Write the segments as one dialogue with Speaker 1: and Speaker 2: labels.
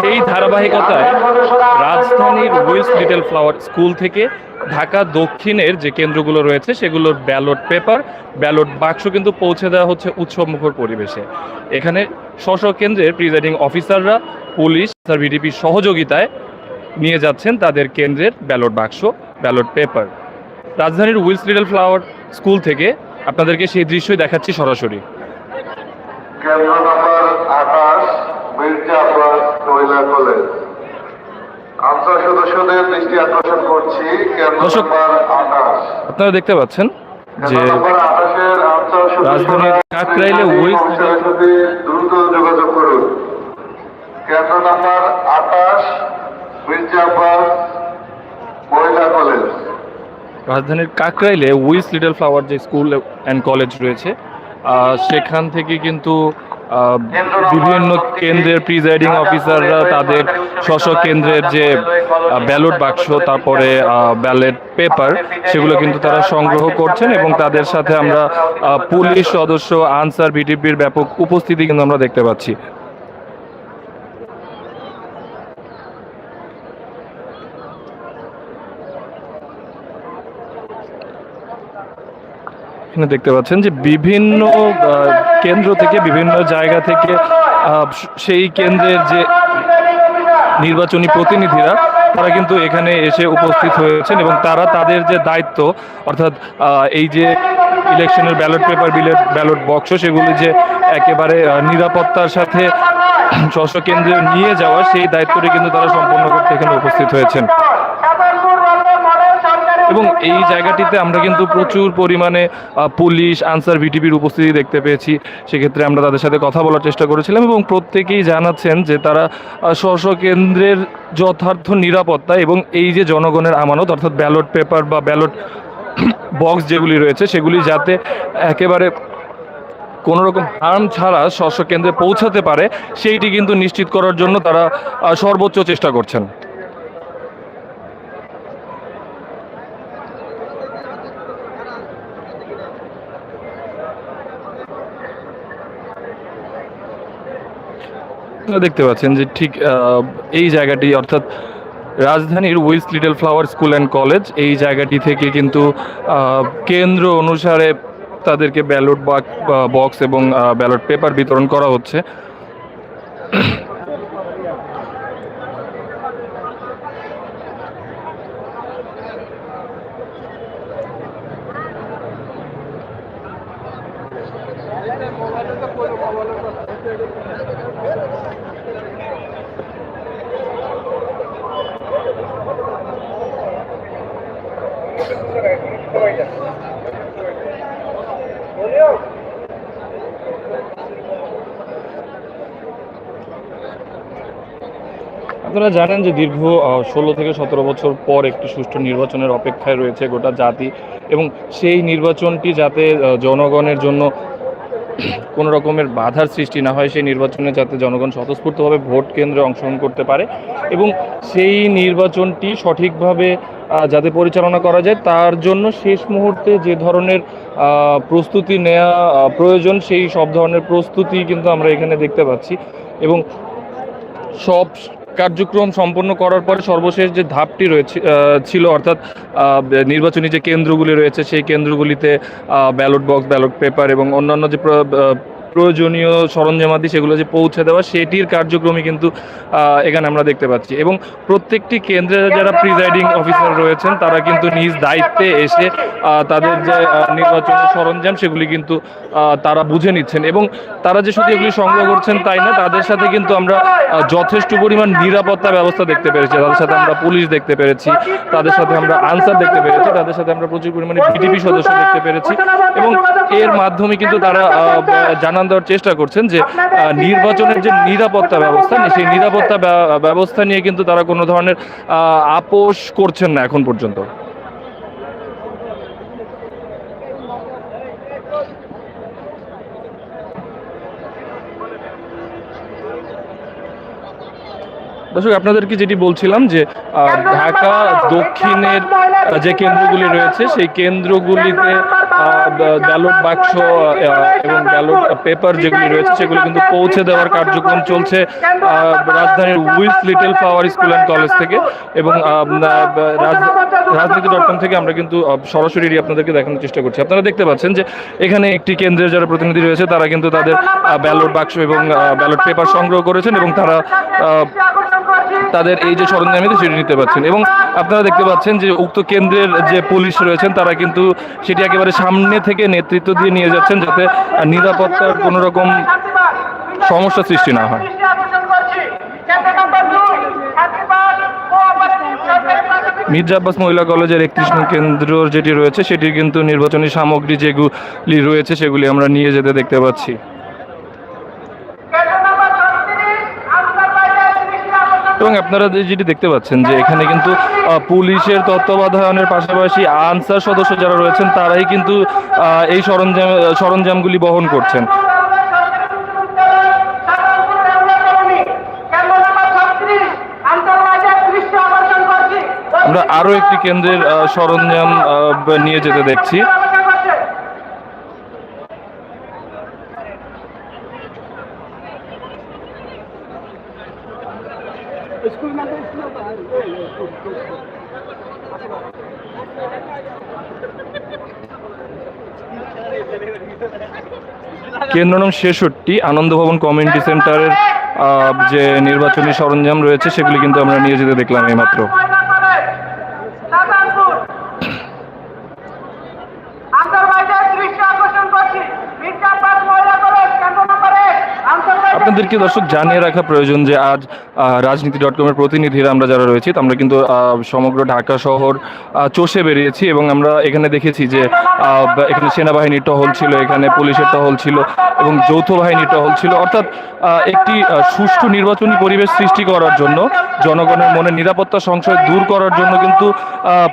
Speaker 1: সেই ধারাবাহিকতায় রাজধানীর উইলস লিটল ফ্লাওয়ার স্কুল থেকে ঢাকা দক্ষিণের যে কেন্দ্রগুলো রয়েছে সেগুলোর ব্যালট পেপার, ব্যালট বাক্স কিন্তু পৌঁছে দেওয়া হচ্ছে উৎসবমুখর পরিবেশে। এখানে স্ব কেন্দ্রের প্রিজাইডিং অফিসাররা, পুলিশ, তার ভিডিপির সহযোগিতায় নিয়ে যাচ্ছেন তাদের কেন্দ্রের ব্যালট বাক্স, ব্যালট পেপার। রাজধানীর উইলস লিটল ফ্লাওয়ার স্কুল থেকে আপনাদেরকে সেই দৃশ্যই দেখাচ্ছি সরাসরি।
Speaker 2: মির্জাপুর মহিলা কলেজ আনসার সদস্যদের দৃষ্টি আকর্ষণ করছি
Speaker 1: দর্শক, আপনারা দেখতে পাচ্ছেন যে রাজধানীর কাকরাইলে লিটল
Speaker 2: দ্রুত যোগাযোগ করুন। কেন্দ্র নম্বর আঠাশ? মির্জাপুর মহিলা কলেজ
Speaker 1: রাজধানীর কাকরাইলে উইস লিটল ফ্লাওয়ার যে স্কুল অ্যান্ড কলেজ রয়েছে আহ, সেখান থেকে কিন্তু বিভিন্ন কেন্দ্রের প্রিজাইডিং অফিসাররা তাদের স্ব কেন্দ্রের যে ব্যালট বাক্স তারপরে ব্যালট পেপার সেগুলো কিন্তু তারা সংগ্রহ করছেন এবং তাদের সাথে আমরা পুলিশ সদস্য, আনসার বিটিপির ব্যাপক উপস্থিতি কিন্তু আমরা দেখতে পাচ্ছি। এখানে দেখতে পাচ্ছেন যে বিভিন্ন কেন্দ্র থেকে, বিভিন্ন জায়গা থেকে সেই কেন্দ্রের যে নির্বাচনী প্রতিনিধিরা, তারা কিন্তু এখানে এসে উপস্থিত হয়েছেন এবং তারা তাদের যে দায়িত্ব, অর্থাৎ এই যে ইলেকশনের ব্যালট পেপার, বিলেট, ব্যালট বক্স, সেগুলি যে একেবারে নিরাপত্তার সাথে স্বস্ব কেন্দ্রে নিয়ে যাওয়া, সেই দায়িত্বটি কিন্তু তারা সম্পন্ন করতে এখানে উপস্থিত হয়েছেন। এবং এই জায়গাটিতে আমরা কিন্তু প্রচুর পরিমাণে পুলিশ, আনসার ভিটিপির উপস্থিতি দেখতে পেয়েছি। সেক্ষেত্রে আমরা তাদের সাথে কথা বলার চেষ্টা করেছিলাম এবং প্রত্যেকেই জানাচ্ছেন যে তারা স্ব কেন্দ্রের যথার্থ নিরাপত্তা এবং এই যে জনগণের আমানত, অর্থাৎ ব্যালট পেপার বা ব্যালট বক্স যেগুলি রয়েছে, সেগুলি যাতে একেবারে কোনো রকম হার্ম ছাড়া স্ব কেন্দ্রে পৌঁছাতে পারে, সেইটি কিন্তু নিশ্চিত করার জন্য তারা সর্বোচ্চ চেষ্টা করছেন। আপনারা দেখতে পাচ্ছেন যে ঠিক এই জায়গাটি অর্থাৎ রাজধানীর Wills little flower school and college, এই জায়গাটি থেকে কিন্তু কেন্দ্র অনুসারে তাদেরকে ব্যালট বক্স এবং ব্যালট পেপার বিতরণ করা হচ্ছে। আপনারা জানেন যে দীর্ঘ ষোলো থেকে সতেরো বছর পর একটি সুষ্ঠু নির্বাচনের অপেক্ষায় রয়েছে গোটা জাতি এবং সেই নির্বাচনটি যাতে জনগণের জন্য কোনো রকমের বাধার সৃষ্টি না হয়, সেই নির্বাচনে যাতে জনগণ স্বতঃস্ফূর্তভাবে ভোট কেন্দ্রে অংশগ্রহণ করতে পারে এবং সেই নির্বাচনটি সঠিকভাবে যাতে পরিচালনা করা যায়, তার জন্য শেষ মুহূর্তে যে ধরনের প্রস্তুতি নেওয়া প্রয়োজন, সেই সব ধরনের প্রস্তুতি কিন্তু আমরা এখানে দেখতে পাচ্ছি এবং সব কার্যক্রম সম্পন্ন করার পরে সর্বশেষ যে ধাপটি রয়েছে ছিল অর্থাৎ নির্বাচনী যে কেন্দ্রগুলি রয়েছে, সেই কেন্দ্রগুলিতে ব্যালট বক্স, ব্যালট পেপার এবং অন্যান্য যে প্রয়োজনীয় সরঞ্জামাদি সেগুলো যে পৌঁছে দেওয়া সেটির কার্যক্রমই কিন্তু এখানে আমরা দেখতে পাচ্ছি। এবং প্রত্যেকটি কেন্দ্রে যারা প্রিজাইডিং অফিসার রয়েছেন তারা কিন্তু নিজ দায়িত্বে এসে তাদের যে নির্বাচনের সরঞ্জাম সেগুলি কিন্তু তারা বুঝে নিচ্ছেন। এবং তারা যে শুধু এগুলি সংগ্রহ করছেন তাই না তাদের সাথে কিন্তু আমরা যথেষ্ট পরিমাণ নিরাপত্তা ব্যবস্থা দেখতে পেরেছি। তাদের সাথে আমরা পুলিশ দেখতে পেরেছি তাদের সাথে আমরা আনসার দেখতে পেরেছি তাদের সাথে আমরা প্রচুর পরিমাণে বিটিপি সদস্য দেখতে পেরেছি। এবং এর মাধ্যমে কিন্তু তারা আহ, জানান দেওয়ার চেষ্টা করছেন যে নির্বাচনের যে নিরাপত্তা ব্যবস্থা সেই নিরাপত্তা ব্যবস্থা নিয়ে কিন্তু তারা কোনো ধরনের আপোষ করছেন না এখন পর্যন্ত। দর্শক আপনাদেরকে যেটি বলছিলাম যে আহ, ঢাকা দক্ষিণের যে কেন্দ্রগুলি রয়েছে সেই কেন্দ্রগুলিতে ব্যালট বাক্স এবং ব্যালট পেপার যেগুলি রয়েছে সেগুলি কিন্তু পৌঁছে দেওয়ার কার্যক্রম চলছে রাজধানীর Wills little power school and college থেকে এবং রাজনীতি ডট কম থেকে আমরা কিন্তু সরাসরি আপনাদেরকে দেখানোর চেষ্টা করছি। আপনারা দেখতে পাচ্ছেন যে এখানে একটি কেন্দ্রের যারা প্রতিনিধি রয়েছে তারা কিন্তু তাদের ব্যালট বাক্স এবং ব্যালট পেপার সংগ্রহ করেছেন এবং তারা তাদের এই যে সরঞ্জামিতে সেটি নিতে পারছেন। এবং আপনারা দেখতে পাচ্ছেন যে উক্ত কেন্দ্রের যে পুলিশ রয়েছেন, তারা কিন্তু সেটি একেবারে সামনে থেকে নেতৃত্ব দিয়ে নিয়ে যাচ্ছেন যাতে নিরাপত্তার কোনো রকম সমস্যা সৃষ্টি না হয়। মির্জা আব্বাস মহিলা কলেজের একত্রিশ নং কেন্দ্র যেটি রয়েছে সেটি কিন্তু নির্বাচনী সামগ্রী যেগুলি রয়েছে, সেগুলি আমরা নিয়ে যেতে দেখতে পাচ্ছি। এবং আপনারা যেটি দেখতে পাচ্ছেন যে এখানে কিন্তু পুলিশের তত্ত্বাবধানের পাশাপাশি আনসার সদস্য যারা রয়েছেন, তারাই কিন্তু এই সরঞ্জাম, সরঞ্জামগুলি বহন করছেন। আমরা আরও একটি কেন্দ্রের সরঞ্জাম নিয়ে যেতে দেখছি। কেন্দ্র নং ছেষট্টি আনন্দ ভবন কমিউনিটি সেন্টারের যে নির্বাচনী সরঞ্জাম রয়েছে, সেগুলি কিন্তু আমরা নিয়ে যেতে দেখলাম এইমাত্র। আপনাদেরকে দর্শক জানিয়ে রাখা প্রয়োজন যে আজ রাজনীতি ডট কমের প্রতিনিধিরা আমরা যারা রয়েছি আমরা কিন্তু সমগ্র ঢাকা শহর চষে বেরিয়েছি এবং আমরা এখানে দেখেছি যে এখানে সেনাবাহিনীর টহল ছিল, এখানে পুলিশের টহল ছিল এবং যৌথ বাহিনীর টহল ছিল। অর্থাৎ একটি সুষ্ঠু নির্বাচনী পরিবেশ সৃষ্টি করার জন্য, জনগণের মনে নিরাপত্তা সংশয় দূর করার জন্য কিন্তু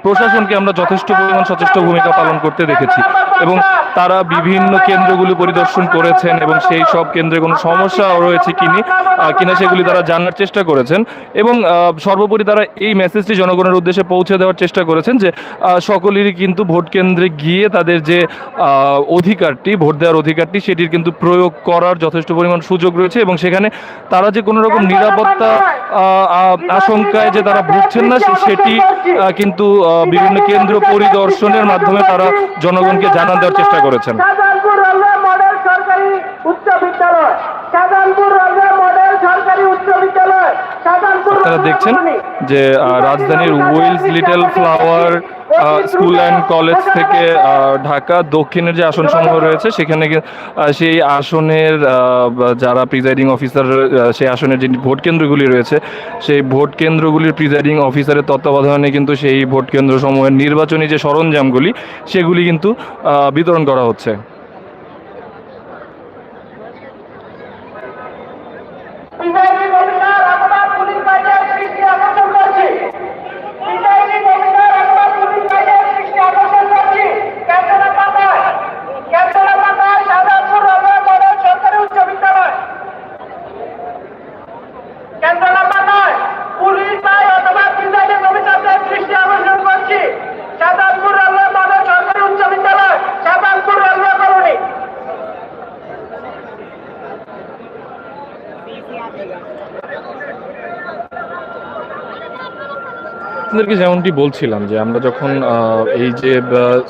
Speaker 1: প্রশাসনকে আমরা যথেষ্ট পরিমাণ সচেষ্ট ভূমিকা পালন করতে দেখেছি। এবং তারা বিভিন্ন কেন্দ্রগুলি পরিদর্শন করেছেন এবং সেই সব কেন্দ্রে কোনো সমস্যা রয়েছে কিনি কিনা সেগুলি তারা জানার চেষ্টা করেছেন। এবং সর্বোপরি তারা এই মেসেজটি জনগণের উদ্দেশ্যে পৌঁছে দেওয়ার চেষ্টা করেছেন যে সকলেরই কিন্তু ভোট কেন্দ্রে গিয়ে তাদের যে অধিকারটি, ভোট দেওয়ার অধিকারটি, সেটির কিন্তু প্রয়োগ করার যথেষ্ট পরিমাণ সুযোগ রয়েছে এবং সেখানে তারা যে কোনো রকম নিরাপত্তা আশঙ্কায় যে তারা ভুগছেন না সেটি কিন্তু বিভিন্ন কেন্দ্র পরিদর্শনের মাধ্যমে তারা জনগণকে জানান দেওয়ার চেষ্টা করেছেন।
Speaker 3: শাহজাহানপুর রেলওয়ে মডেল সরকারি উচ্চ বিদ্যালয়। শাহজাহানপুর রেলওয়ে মডেল সরকারি উচ্চ বিদ্যালয়। শাহজাহানপুর
Speaker 1: আপনারা দেখছেন যে রাজধানীর Wills little flower school and college Dhaka Dhaka দক্ষিণের যে আসন সমূহ রয়েছে সেখানে সেই আসনের যারা প্রিজাইডিং অফিসার সেই আসনের যে ভোট কেন্দ্রগুলি রয়েছে সেই ভোট কেন্দ্রগুলির প্রিজাইডিং অফিসারের তত্ত্বাবধানে কিন্তু সেই ভোট কেন্দ্র সমূহের নির্বাচনী যে সরঞ্জামগুলি সেগুলি কিন্তু বিতরণ করা হচ্ছে
Speaker 3: প্রিজাইডিং অফিসার আমরা পুলিশ বাহিনীর দৃষ্টি আকর্ষণ করছি প্রিজাইডিং অফিসার আমরা পুলিশ বাহিনীর দৃষ্টি আকর্ষণ করছি ক্যান্টনা পাতায় ক্যান্টনা পাতায় শাহজাহানপুর রেলওয়ে মডেল সরকারি উচ্চ বিদ্যালয় ক্যান্টনা পাতায় পুলিশ বাহিনী অথবা প্রিজাইডিং অফিসারদের দৃষ্টি আকর্ষণ করছি শাহজাহানপুর রেলওয়ে মডেল সরকারি উচ্চ বিদ্যালয় শাহজাহানপুর রেলওয়ে কলোনি
Speaker 1: আপনাদেরকে যেমনটি বলছিলাম যে আমরা যখন এই যে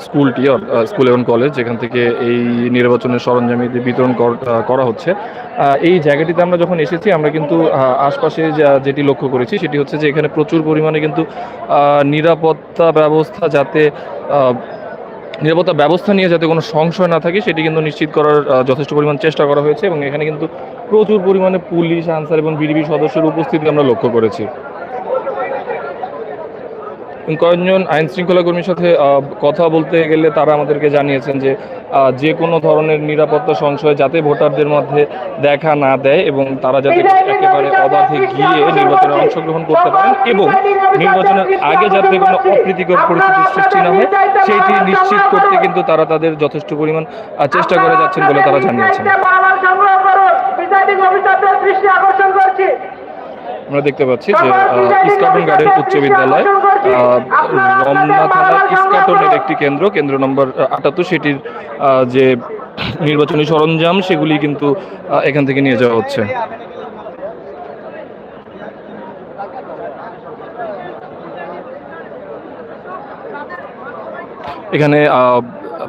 Speaker 1: স্কুলটি স্কুল এবং কলেজ, যেখান থেকে এই নির্বাচনের সরঞ্জামিতে বিতরণ কর- হচ্ছে এই জায়গাটিতে আমরা যখন এসেছি, আমরা কিন্তু আশপাশে যেটি লক্ষ্য করেছি, সেটি হচ্ছে যে এখানে প্রচুর পরিমাণে কিন্তু নিরাপত্তা ব্যবস্থা যাতে নিরাপত্তা ব্যবস্থা নিয়ে যাতে কোনো সংশয় না থাকে, সেটি কিন্তু নিশ্চিত করার যথেষ্ট পরিমাণ চেষ্টা করা হয়েছে এবং এখানে কিন্তু প্রচুর পরিমাণে পুলিশ, আনসার এবং বিডিবি সদস্যের উপস্থিতি আমরা লক্ষ্য করেছি। কয়েকজন আইন শৃঙ্খলা কর্মীর সাথে কথা বলতে গেলে তারা আমাদেরকে জানিয়েছেন যে যে কোনো ধরনের নিরাপত্তা সংশয় যাতে ভোটারদের মধ্যে দেখা না দেয় এবং তারা যাতে একেবারে অবাধে গিয়ে নির্বাচনে অংশগ্রহণ করতে পারেন এবং নির্বাচনের আগে যাতে কোনো অপ্রীতিকর পরিস্থিতির সৃষ্টি না হয় সেইটি নিশ্চিত করতে কিন্তু তারা তাদের যথেষ্ট পরিমাণ চেষ্টা করে যাচ্ছেন বলে তারা জানিয়েছেন
Speaker 3: আকর্ষণ
Speaker 1: আমরা দেখতে পাচ্ছি যে ইস্কাটন গার্ডেন উচ্চ বিদ্যালয় রমনা থানার ইস্কাটনের একটি কেন্দ্র কেন্দ্র নম্বর আটাত্তর সেটির যে নির্বাচনী সরঞ্জাম সেগুলি কিন্তু এখান থেকে নিয়ে যাওয়া হচ্ছে। এখানে আহ,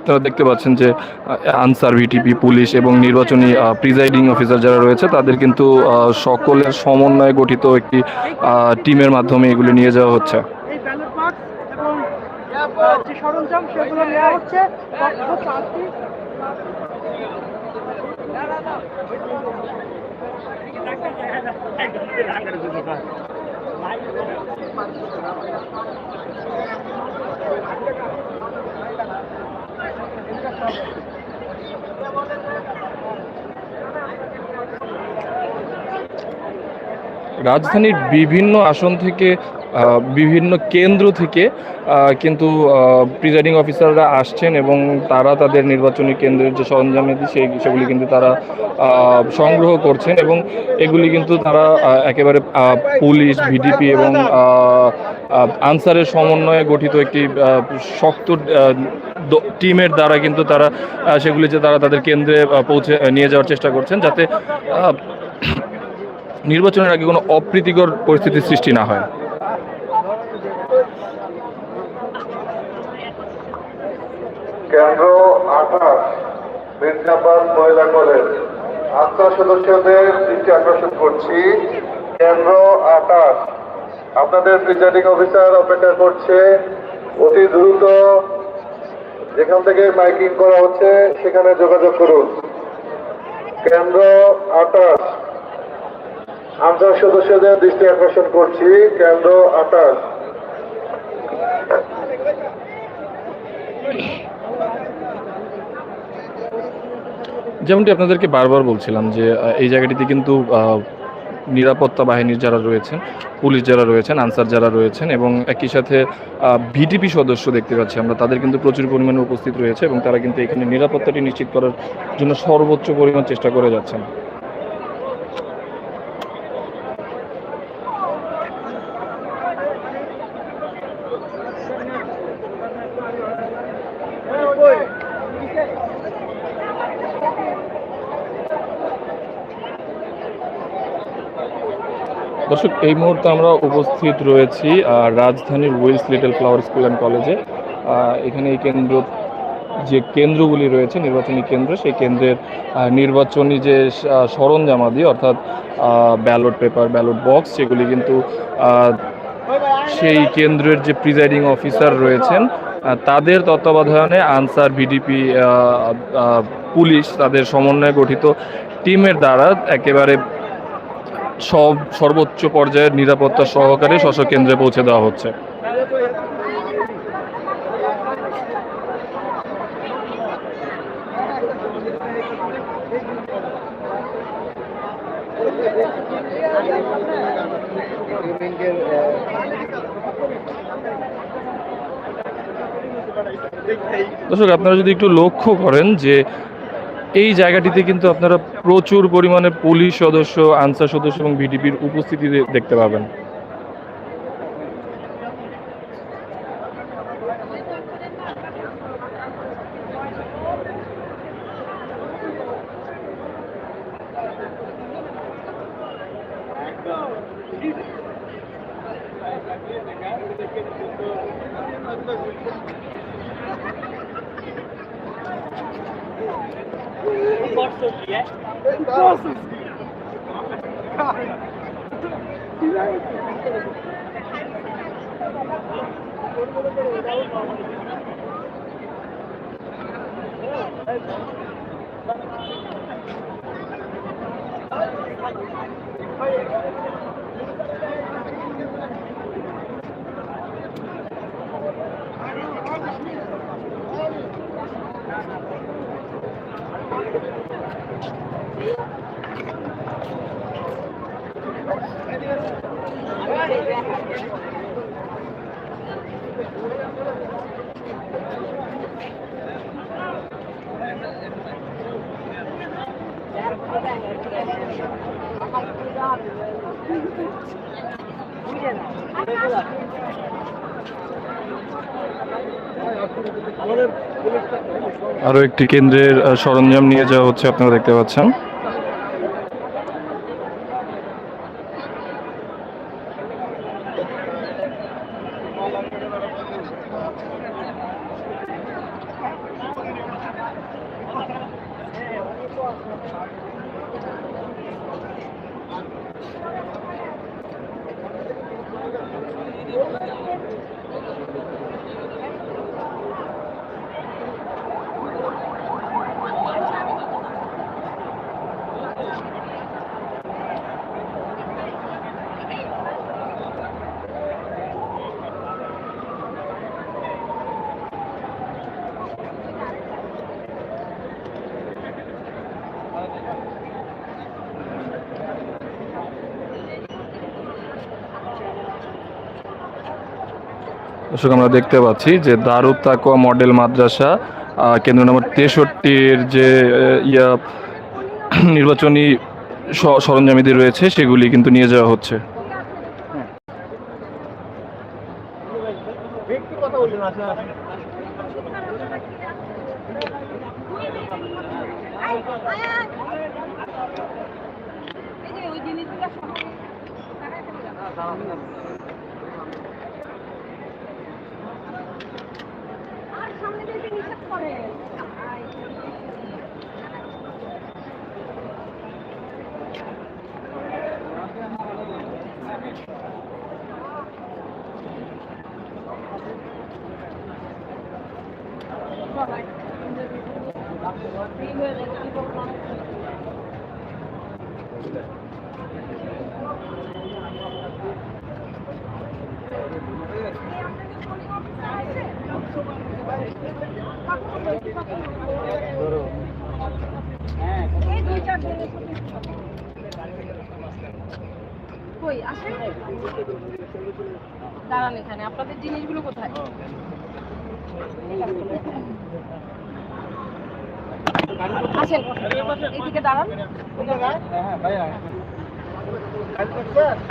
Speaker 1: আপনারা দেখতে পাচ্ছেন যে আনসার, ভিটিপি, পুলিশ এবং নির্বাচনী প্রিজাইডিং অফিসার যারা রয়েছে, তাদের কিন্তু সকলের সমন্বয়ে গঠিত একটি টিমের মাধ্যমে এগুলি নিয়ে যাওয়া হচ্ছে।
Speaker 4: কক্ষ চারটি
Speaker 1: রাজধানীর বিভিন্ন আসন থেকে বিভিন্ন কেন্দ্র থেকে কিন্তু প্রিজাইডিং অফিসাররা আসছেন এবং তারা তাদের নির্বাচনী কেন্দ্রের যে সরঞ্জামাদি সেই সেগুলি কিন্তু তারা সংগ্রহ করছেন এবং এগুলি কিন্তু তারা একেবারে পুলিশ, ভিডিপি এবং আনসারের সমন্বয়ে গঠিত একটি শক্ত টিমের দ্বারা কিন্তু তারা সেগুলি যে তারা তাদের কেন্দ্রে পৌঁছে নিয়ে যাওয়ার চেষ্টা করছেন যাতে নির্বাচনের আগে কোনো অপ্রীতিকর পরিস্থিতির সৃষ্টি না হয়।
Speaker 2: কেন্দ্র আঠাশ মির্জাবাদ মহিলা কলেজ। আনসার সদস্যদের দৃষ্টি আকর্ষণ করছি। কেন্দ্র আঠাশ। আপনাদের প্রিজাইডিং অফিসার অপেক্ষা করছে। অতি দ্রুত যেখান থেকে মাইকিং করা হচ্ছে, সেখানে যোগাযোগ করুন। কেন্দ্র আঠাশ। আনসার সদস্যদের দৃষ্টি আকর্ষণ করছি। কেন্দ্র আঠাশ।
Speaker 1: যেমনটি আপনাদেরকে বারবার বলছিলাম যে এই জায়গাটিতে কিন্তু নিরাপত্তা বাহিনীর যারা রয়েছেন, পুলিশ যারা রয়েছেন, আনসার যারা রয়েছেন এবং একই সাথে ভিটিপি সদস্য দেখতে পাচ্ছি আমরা, তাদের কিন্তু প্রচুর পরিমাণে উপস্থিত রয়েছে এবং তারা কিন্তু এখানে নিরাপত্তাটি নিশ্চিত করার জন্য সর্বোচ্চ পরিমাণ চেষ্টা করে যাচ্ছেন। দর্শক, এই মুহূর্তে আমরা উপস্থিত রয়েছি রাজধানীর Wills little flower school and কলেজে। এখানে এই কেন্দ্র, যে কেন্দ্রগুলি রয়েছে, নির্বাচনী কেন্দ্র, সেই কেন্দ্রের নির্বাচনী যে সরঞ্জামাদি অর্থাৎ ব্যালট পেপার, ব্যালট বক্স, সেগুলি কিন্তু সেই কেন্দ্রের যে প্রিজাইডিং অফিসার রয়েছেন তাদের তত্ত্বাবধানে আনসার, ভিডিপি পুলিশ তাদের সমন্বয়ে গঠিত টিমের দ্বারা একেবারে সব সর্বোচ্চ পর্যায়ের নিরাপত্তা সহকারে শস্য কেন্দ্রে পৌঁছে দেওয়া হচ্ছে। দর্শক, আপনারা যদি একটু লক্ষ্য করেন যে এই জায়গাটিতে কিন্তু আপনারা প্রচুর পরিমাণে পুলিশ সদস্য, আনসার সদস্য এবং ভিডিপির উপস্থিতি দেখতে পাবেন Thank you. Posso chi è? Posso chi? Thank you. আরও একটি কেন্দ্রের সরঞ্জাম নিয়ে যাওয়া হচ্ছে আপনারা দেখতে পাচ্ছেন। দর্শক, আমরা দেখতে পাচ্ছি যে দারুদ তাকোয়া মডেল মাদ্রাসা কেন্দ্র নম্বর তেষট্টির যে ইয়া, নির্বাচনী সরঞ্জামিদি রয়েছে, সেগুলি কিন্তু নিয়ে যাওয়া হচ্ছে।
Speaker 5: এই যে ওই জিনিসগুলো সব আর সামনে থেকে নিষেধ করে দাঁড়ান এখানে, আপনাদের জিনিসগুলো কোথায়? আসেন এইদিকে দাঁড়ান।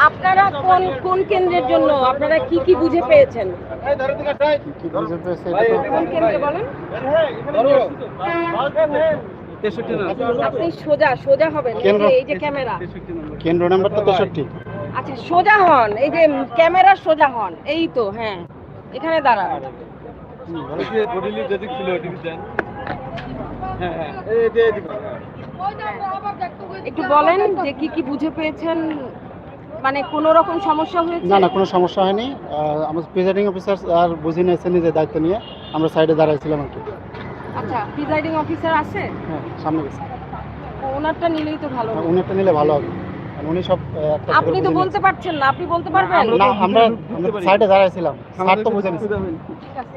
Speaker 5: আপনারা কোন কোন কেন্দ্রের জন্য, আপনারা কি কি বুঝে পেয়েছেন? আপনি সোজা সোজা হবেন। এই যে- ক্যামেরা।
Speaker 6: কেন্দ্র তেষট্টি।
Speaker 5: আচ্ছা সোজা হন। এই যে ক্যামেরা সোজা হন। এই তো হ্যাঁ। এখানে দাঁড়ান। একটু বলেন যে কি কি বুঝে পেয়েছেন? মানে কোন রকম সমস্যা হয়েছে?
Speaker 6: না না কোনো সমস্যা হয়নি। আহ, আমার প্রিজাইডিং অফিসার আর বুঝে নিয়েছে নিজের দায়িত্ব নিয়ে আমরা সাইডে দাঁড়াইছিলাম আর কি।
Speaker 5: আচ্ছা প্রিজাইডিং অফিসার আছে?
Speaker 6: হ্যাঁ সামনে গেছে।
Speaker 5: ওনারটা নিলেই তো ভালো হতো।
Speaker 6: উনি নিলে ভালো হবে। উনি সব
Speaker 5: আপনি তো বলতে পারছেন না আপনি বলতে পারবেন?
Speaker 6: না আমরা সাইডে দাঁড়াইছিলাম। স্যার তো বুঝে নিয়েছে
Speaker 5: ঠিক আছে।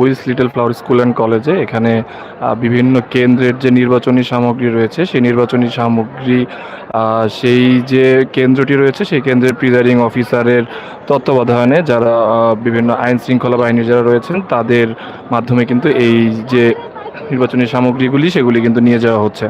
Speaker 1: Wills little flower school and কলেজে। এখানে বিভিন্ন কেন্দ্রের যে নির্বাচনী সামগ্রী রয়েছে, সেই নির্বাচনী সামগ্রী সেই যে কেন্দ্রটি রয়েছে, সেই কেন্দ্রের প্রিজাইডিং অফিসারের তত্ত্বাবধানে যারা বিভিন্ন আইন শৃঙ্খলা বাহিনী যারা রয়েছেন, তাদের মাধ্যমে কিন্তু এই যে নির্বাচনী সামগ্রীগুলি, সেগুলি কিন্তু নিয়ে যাওয়া হচ্ছে।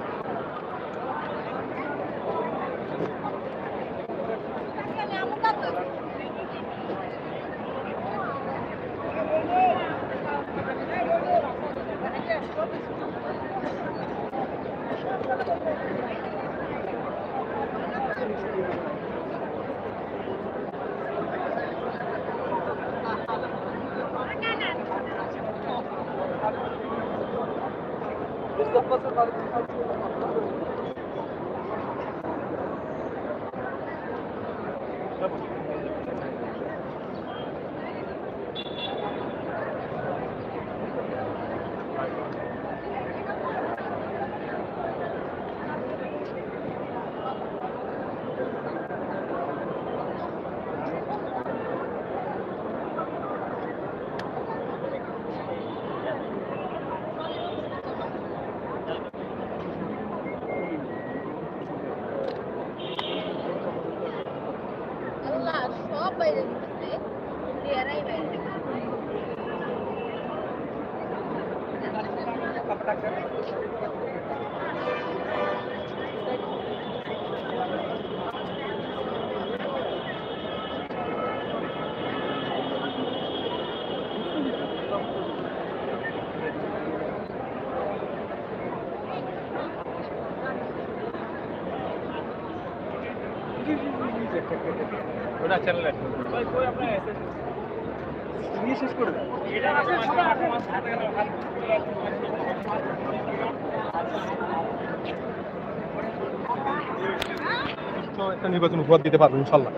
Speaker 7: একটা নির্বাচন উপহার দিতে পারব ইনশাল্লাহ।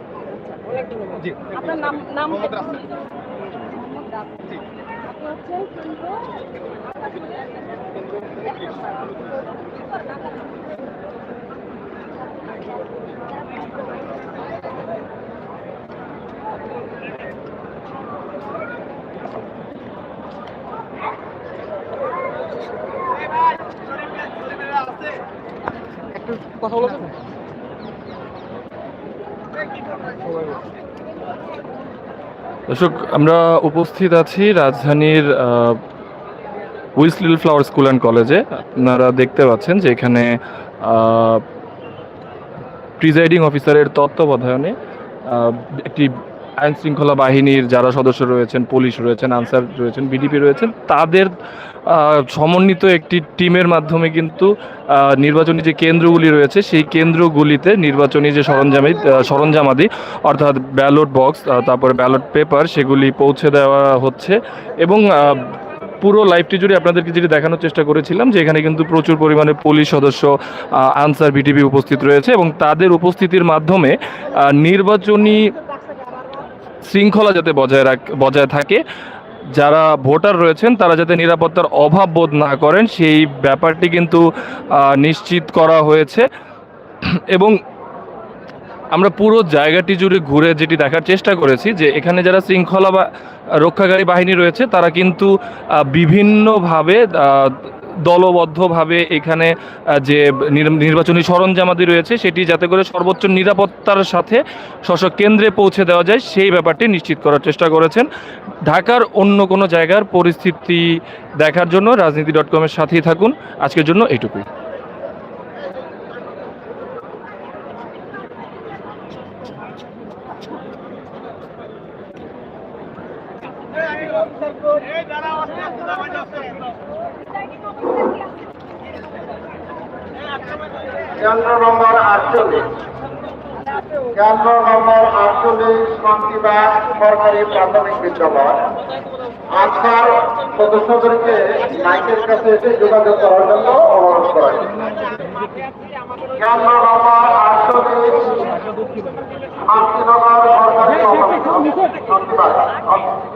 Speaker 7: জি।
Speaker 5: আপনার নাম নাম
Speaker 7: মোহাম্মদ
Speaker 1: দর্শক, আমরা উপস্থিত আছি রাজধানীর উইসলিল ফ্লাওয়ার স্কুল অ্যান্ড কলেজে। আপনারা দেখতে পাচ্ছেন যে এখানে প্রিজাইডিং অফিসারের তত্ত্বাবধানে একটি আইন শৃঙ্খলা বাহিনীর যারা সদস্য রয়েছেন, পুলিশ রয়েছেন, আনসার রয়েছেন, বিডিপি রয়েছেন, তাদের সমন্বিত একটি টিমের মাধ্যমে কিন্তু নির্বাচনী যে কেন্দ্রগুলি রয়েছে, সেই কেন্দ্রগুলিতে নির্বাচনী যে সরঞ্জামি সরঞ্জামাদি, অর্থাৎ ব্যালট বক্স তারপরে ব্যালট পেপার, সেগুলি পৌঁছে দেওয়া হচ্ছে এবং পুরো লাইভটি জুড়ে আপনাদেরকে যেটি দেখানোর চেষ্টা করেছিলাম, যে এখানে কিন্তু প্রচুর পরিমাণে পুলিশ সদস্য আনসার বিটিভি উপস্থিত রয়েছে এবং তাদের উপস্থিতির মাধ্যমে নির্বাচনী শৃঙ্খলা যাতে বজায় রাখ, বজায় থাকে, যারা ভোটার রয়েছেন, তারা যাতে নিরাপত্তার অভাব বোধ না করেন, সেই ব্যাপারটি কিন্তু নিশ্চিত করা হয়েছে। এবং আমরা পুরো জায়গাটি জুড়ে ঘুরে যেটি দেখার চেষ্টা করেছি যে এখানে যারা শৃঙ্খলা বা রক্ষাকারী বাহিনী রয়েছে, তারা কিন্তু বিভিন্নভাবে দলবদ্ধভাবে এখানে যে নির- নির্বাচনী সরঞ্জামাদি রয়েছে, সেটি যাতে করে সর্বোচ্চ নিরাপত্তার সাথে শশক কেন্দ্রে পৌঁছে দেওয়া যায়, সেই ব্যাপারটি নিশ্চিত করার চেষ্টা করেছেন। ঢাকার অন্য কোনো জায়গার পরিস্থিতি দেখার জন্য রাজনীতি ডট কমের সাথেই থাকুন। আজকের জন্য এইটুকুই
Speaker 2: কেন্দ্র নম্বর আটচল্লিশ। কেন্দ্র নম্বর আটচল্লিশ শান্তিবাগ সরকারি প্রাথমিক বিদ্যালয়। আজকাল সদস্যদেরকে মাইকের কাছে এসে যোগাযোগ করার জন্য অনুরোধ করে কেন্দ্র নম্বর আটচল্লিশ, শান্তিনগর সরকারি প্রাথমিক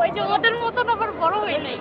Speaker 8: ওই যে ওদের মতন আবার বড় হয়ে নাই।